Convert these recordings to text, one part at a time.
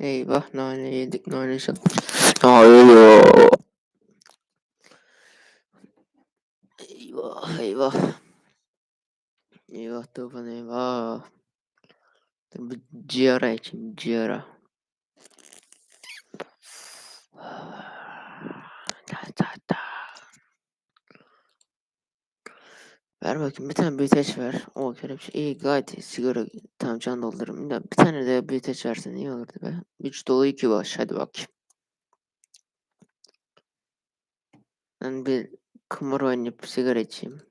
Eyvah nane yedik nane şat. Hayır. Eyvah eyvah. Eyvah Tufan eyvah. Bu ciğara için ciğara. Ver bakayım bir tane büyüteç ver. O kelepçe iyi gayet iyi. Sigara tam can doldururum. Ya bir tane de büyüteç versen iyi olurdu be. 3 dolu 2 boş. Hadi bakayım. Ben bir kumar oynayıp sigara içeyim.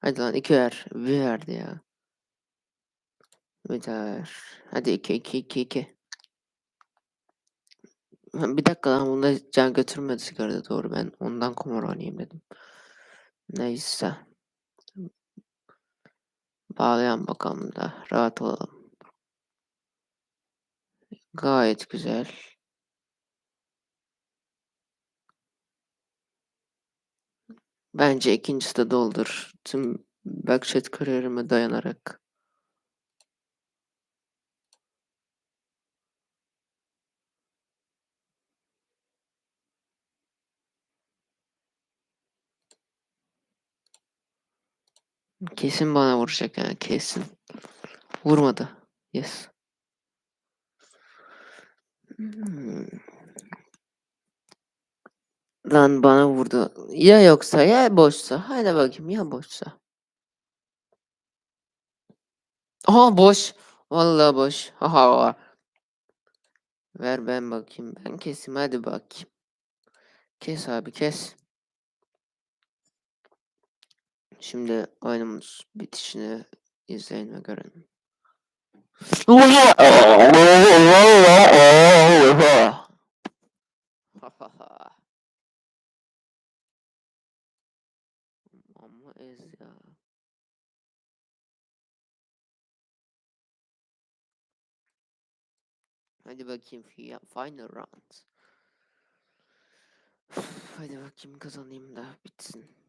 Hadi lan 2 ver. Bir verdi ya. Bir daha ver. Hadi 2 2 2 2. Bir dakika lan bunda can götürmedi sigarada doğru ben ondan kumar oynayayım dedim. Neyse. Bağlayan bakalım da rahat olalım. Gayet güzel. Bence ikincisi de doldur. Tüm backchat kariyerime dayanarak. Kesin bana vuracak yani kesin. Vurmadı. Yes. Hmm. Lan bana vurdu. Ya yoksa ya boşsa. Haydi bakayım ya boşsa. Aha boş. Vallahi boş. Aha. Ver ben bakayım. Ben keseyim hadi bakayım. Kes abi kes. Şimdi oyunumuz bitişini izleyin ve görün. Ama ez. Hadi bakayım fi- final round. Hadi bakayım kazanayım da bitsin.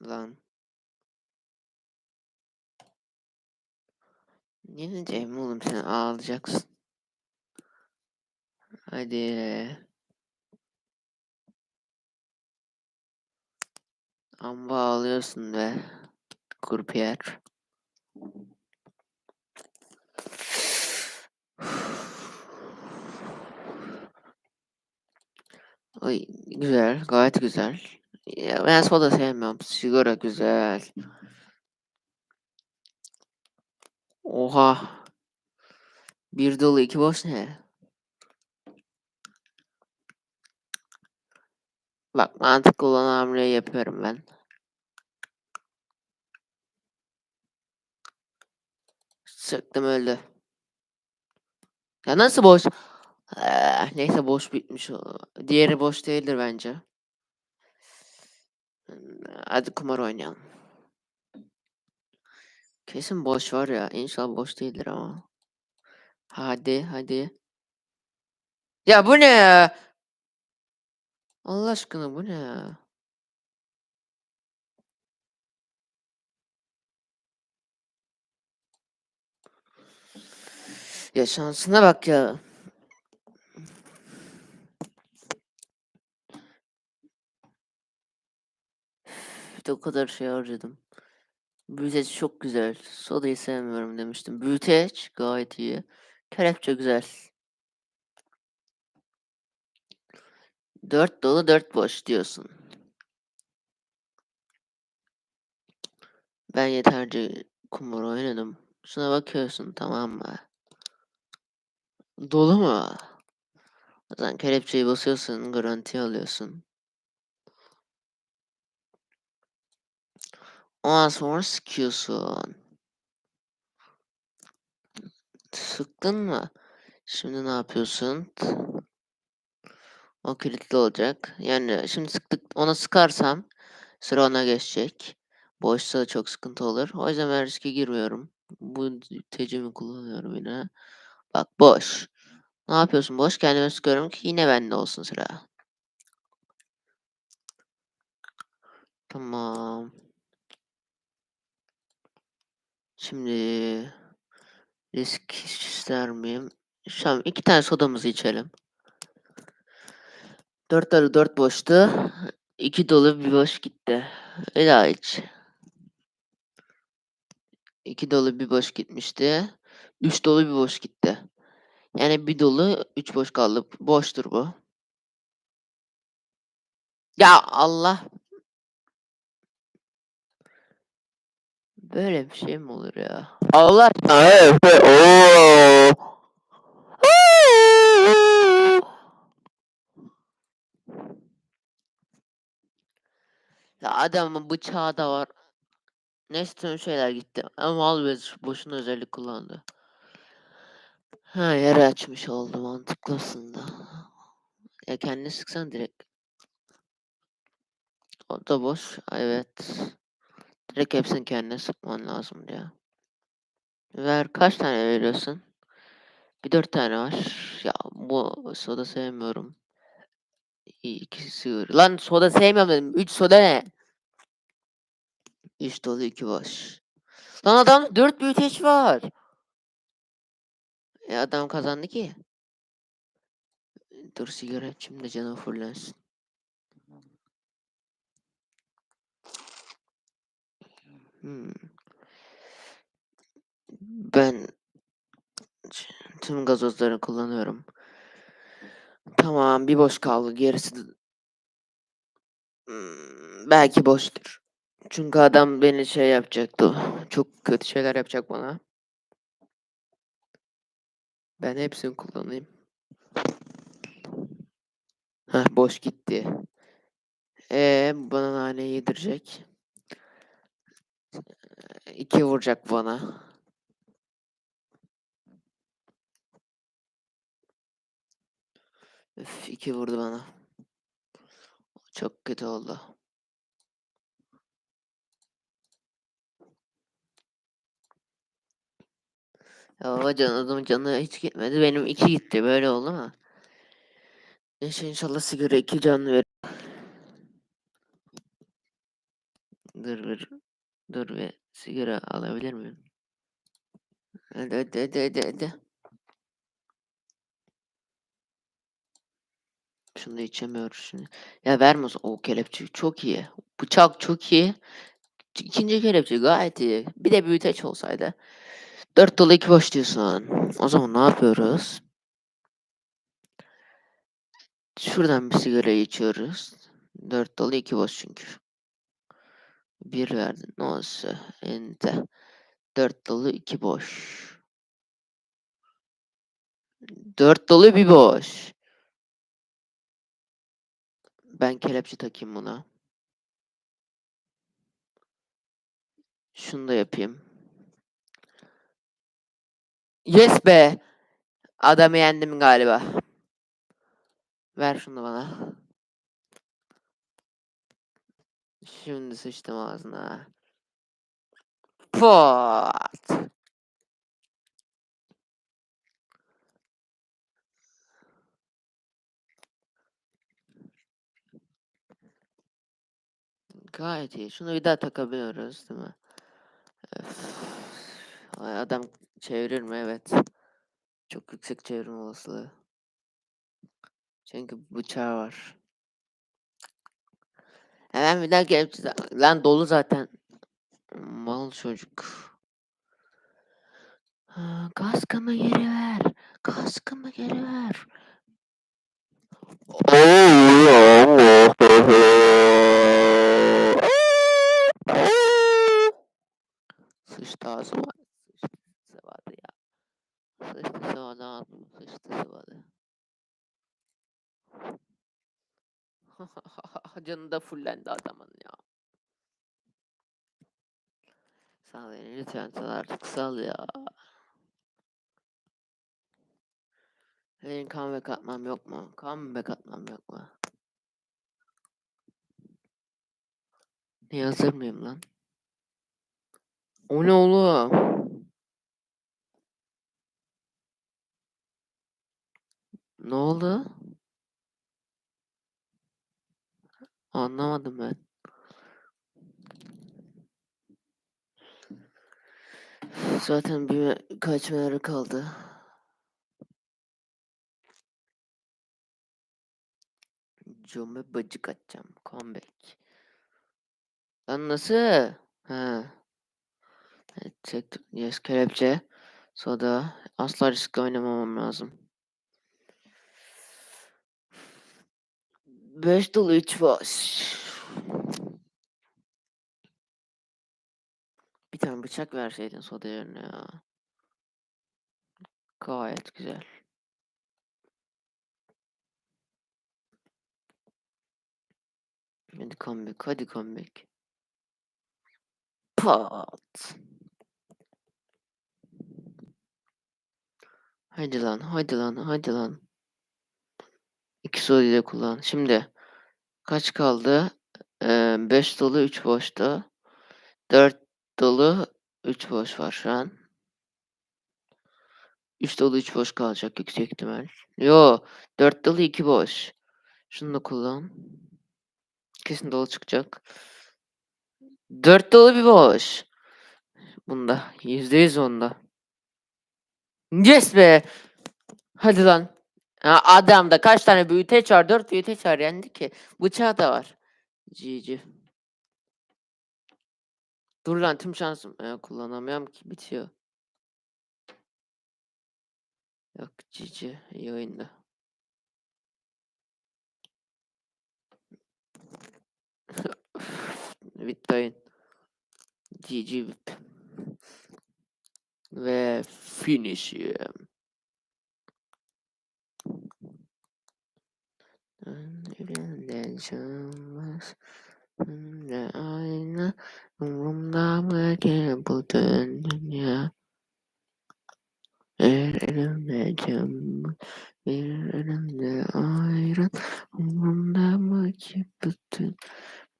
Lan. Yeneceğim oğlum sen ağlayacaksın. Hadi. Amma ağlıyorsun be. Kurpiyer. Ay güzel, gayet güzel. Ben soda sevmiyorum. Sigara güzel. Oha. Bir dolu iki boş ne? Bak mantıklı olan hamleyi yapıyorum ben. Sıktım öldü. Ya nasıl boş? Eh, neyse boş bitmiş. Diğeri boş değildir bence. Hadi kumar oynayalım. Kesin boş var ya. İnşallah boş değildir ama. Hadi hadi. Ya bu ne ya? Allah aşkına bu ne ya? Ya şansına bak ya. De o kadar şey harcadım. Büyüteç çok güzel. Sodayı sevmiyorum demiştim. Büyüteç gayet iyi. Kelepçe güzel. Dört dolu dört boş diyorsun. Ben yeterce kumar oynadım. Şuna bakıyorsun tamam mı? Dolu mu? O zaman kelepçeyi basıyorsun, garanti alıyorsun. Ondan sonra sıkıyorsun. Sıktın mı? Şimdi ne yapıyorsun? O kilitli olacak. Yani şimdi sıktık ona sıkarsam sıra ona geçecek. Boşsa da çok sıkıntı olur. O yüzden ben riske girmiyorum. Bu tecimi kullanıyorum yine. Bak boş. Ne yapıyorsun boş? Kendime sıkıyorum ki yine bende olsun sıra. Tamam. Şimdi risk ister miyim? Şu iki tane sodamızı içelim. Dört arı dört boştu. İki dolu bir boş gitti. Bir daha iç. İki dolu bir boş gitmişti. Üç dolu bir boş gitti. Yani bir dolu üç boş kaldı. Boştur bu. Ya Allah. Böyle bir şey mi olur ya? Allah aşkına. Ya adamın bıçağı da var. Neyse tüm şeyler gitti. Ama Alves boşuna özellik kullandı. Ha yere açmış oldu mantıklı aslında. Ya kendini sıksan direkt. O da boş. Evet. Direkt hepsini kendine sıkman lazım ya. Ver kaç tane veriyorsun? Bir dört tane var. Ya bu soda sevmiyorum. İki sığır. Lan soda sevmiyorum dedim. Üç soda ne? Üç dolu iki boş. Lan adam dört büyüteç var. E adam kazandı ki. Dur sigara de canım fullensin. Hmm. Ben tüm gazozları kullanıyorum. Tamam bir boş kaldı. Gerisi de... Hmm, belki boştur. Çünkü adam beni şey yapacaktı. Çok kötü şeyler yapacak bana. Ben hepsini kullanayım. Heh boş gitti. Ee, bana nane yedirecek. İki vuracak bana. Üf, iki vurdu bana. Çok kötü oldu. Ya baba can adamın canı hiç gitmedi. Benim iki gitti. Böyle oldu mu? Neyse inşallah sigara iki can verir. Dur bir. Dur bir. Sigara alabilir miyim? Hadi hadi hadi hadi hadi. Şunu da içemiyoruz şimdi. Ya verme o kelepçe çok iyi. Bıçak çok iyi. İkinci kelepçe gayet iyi. Bir de büyüteç olsaydı. Dört dolu iki boş diyorsun. O zaman ne yapıyoruz? Şuradan bir sigara içiyoruz. Dört dolu iki boş çünkü. Bir verdin. Ne olsa. Ente. Dört dolu iki boş. Dört dolu bir boş. Ben kelepçe takayım buna. Şunu da yapayım. Yes be. Adamı yendim galiba. Ver şunu bana. Şimdi sıçtım ağzına. Pot. Gayet iyi. Şunu bir daha takabiliyoruz değil mi? Öf. Adam çevirir mi? Evet. Çok yüksek çevirme olasılığı. Çünkü bıçağı var. Hemen bir daha gelip lan dolu zaten. Mal çocuk. Kaskımı geri ver. Kaskımı geri ver. Sıçtı ağzıma. Sıçtı sıvadı ya. Sıçtı sıvadı ağzıma. Sıçtı sıvadı. Canı da fullendi adamın ya. Sal beni lütfen sal artık sal ya. Benim comeback atmam yok mu? Comeback atmam yok mu? Ne hazır mıyım lan? O ne oğlum? Ne oldu? Anlamadım ben. Zaten bir kaçmaları kaldı. Cöme bacık atacağım. Comeback. Lan nasıl? Ha. Evet, çek. Yes, kelepçe. Soda. Asla risk oynamamam lazım. 5 dolu 3 boş. Bir tane bıçak verseydin soda yerine ya. Gayet güzel. Hadi comeback, hadi comeback. Pat. Haydi lan, haydi lan, haydi lan. İki soruyu da kullan. Şimdi kaç kaldı? 5 dolu 3 boşta. 4 dolu 3 boş var şu an. 3 dolu 3 boş kalacak yüksek ihtimal. Yo 4 dolu 2 boş. Şunu da kullan. Kesin dolu çıkacak. 4 dolu bir boş. Bunda. %100 onda. Yes be. Hadi lan. Adamda kaç tane büyüteç var? 4 büyüteç var yendi ki. Bıçağı da var. GG. Dur lan tüm şansım. Ee, kullanamıyorum ki bitiyor. Yok GG. İyi oyunda. Bitti oyun. GG. Ve finish. Elimden çalmaz. Ne ayna umurumda mı ki bütün dünya? Bir elimde cam, bir elimde ayran umurumda mı ki bütün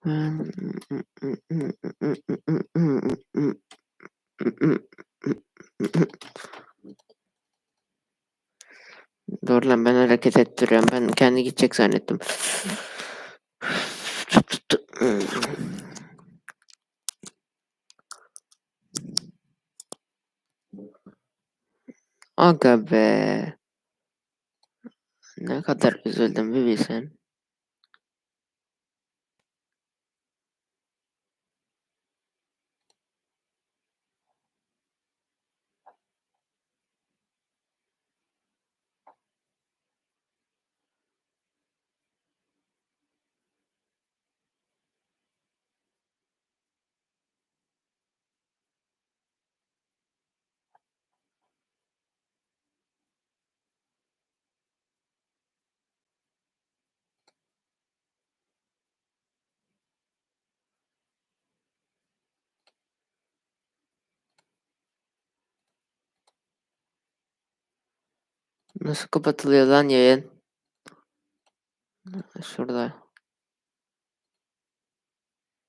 ben Dur lan ben hareket ettiriyorum. Ben kendi gidecek zannettim. Aga be. Ne kadar üzüldüm bir bilsen. Nasıl kapatılıyor lan yayın? Şurada.